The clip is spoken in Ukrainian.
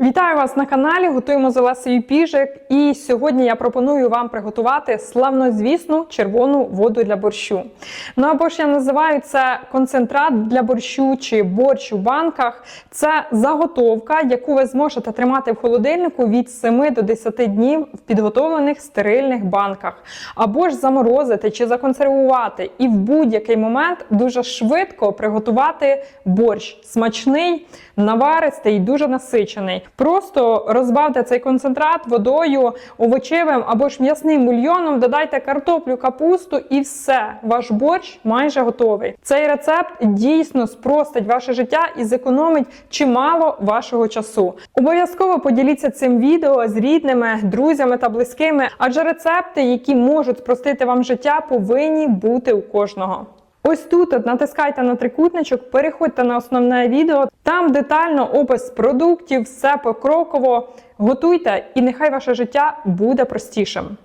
Вітаю вас на каналі. Готуємо з Олесею Піжик. І сьогодні я пропоную вам приготувати славнозвісну червону воду для борщу. Ну або ж я називаю це концентрат для борщу чи борщ у банках. Це заготовка, яку ви зможете тримати в холодильнику від 7 до 10 днів в підготовлених стерильних банках, або ж заморозити чи законсервувати, і в будь-який момент дуже швидко приготувати борщ смачний, наваристий і дуже насичений. Просто розбавте цей концентрат водою, овочевим або ж м'ясним бульйоном, додайте картоплю, капусту і все. Ваш борщ майже готовий. Цей рецепт дійсно спростить ваше життя і зекономить чимало вашого часу. Обов'язково поділіться цим відео з рідними, друзями та близькими, адже рецепти, які можуть спростити вам життя, повинні бути у кожного. Ось тут от натискайте на трикутничок, переходьте на основне відео. Там детально опис продуктів, все покроково. Готуйте, і нехай ваше життя буде простішим.